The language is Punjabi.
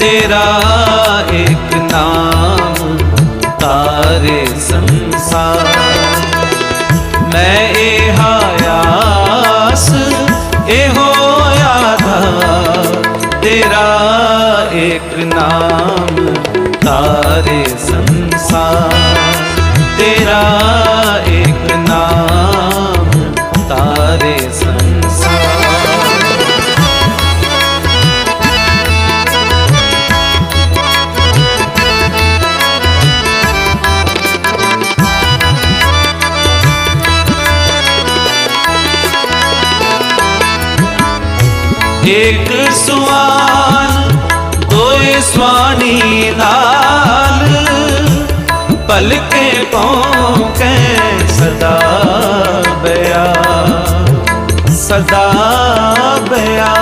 ਤੇਰਾ ਇੱਕ ਨਾਮ ਤਾਰੇ ਸੰਸਾਰ। ਮੈਂ ਇਹ ਆਸ ਇਹੋ ਆਧਾਰ ਤੇਰਾ ਇੱਕ ਨਾਮ ਤਾਰੇ ਇੱਕ ਸੁਆਨ ਦੋਏ ਸਵਾਨੀ ਨਾਲ ਪਲਕੇ ਪੌਂਕੇ ਸਦਾ ਬਿਆ ਸਦਾ ਬਿਆ